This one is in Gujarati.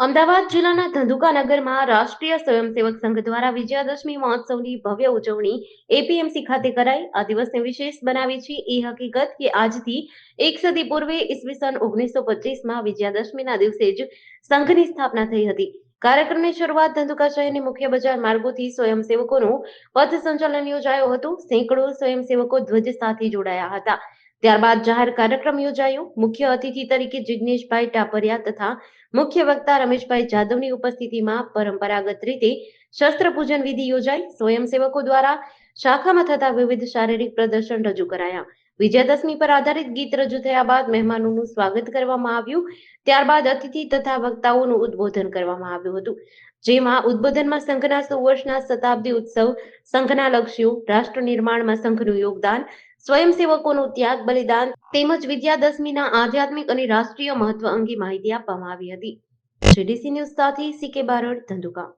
અમદાવાદ જિલ્લાના ધંધુકા નગરમાં રાષ્ટ્રીય સ્વયંસેવક સંઘ દ્વારા વિજયાદશમી મહોત્સવની ભવ્ય ઉજવણી એપીએમસી ખાતે કરાઈ. આ દિવસને વિશેષ બનાવી છે એ હકીકત કે આજથી એક સદી પૂર્વે ઈસવીસન ઓગણીસો પચીસમાં વિજયાદશમીના દિવસે જ સંઘની સ્થાપના થઈ હતી. કાર્યક્રમની શરૂઆત ધંધુકા શહેરની મુખ્ય બજાર માર્ગોથી સ્વયંસેવકોનું પથ સંચાલન યોજાયો હતો. સેંકડો સ્વયંસેવકો ધ્વજ સાથે જોડાયા હતા. ત્યારબાદ જાહેર કાર્યક્રમ યોજાયો. મુખ્ય અતિથિ તરીકે જિજ્ઞેશભાઈ ટાપરિયા તથા મુખ્ય વક્તા રમેશભાઈ જાદવની ઉપસ્થિતિમાં પરંપરાગત રીતે શસ્ત્ર પૂજન વિધિ યોજાઈ. સ્વયંસેવકો દ્વારા શાખામાં થતા વિવિધ શારીરિક પ્રદર્શન રજૂ કરાયા. વિજયાદશમી પર આધારિત ગીત રજૂ થયા બાદ મહેમાનોનું સ્વાગત કરવામાં આવ્યું. ત્યારબાદ અતિથિ તથા વક્તાઓનું ઉદ્બોધન કરવામાં આવ્યું હતું. જેમાં ઉદ્બોધનમાં સંઘના સો વર્ષના શતાબ્દી ઉત્સવ, સંઘના લક્ષ્યો, રાષ્ટ્ર નિર્માણમાં સંઘનું યોગદાન સ્વયંસેવકોનું ત્યાગ, બલિદાન તેમજ વિદ્યાદશમીના આધ્યાત્મિક અને રાષ્ટ્રીય મહત્વ અંગે માહિતી આપવામાં આવી હતી. જીડીસી ન્યૂઝ સાથે સીકે બારડ, ધંધુકા.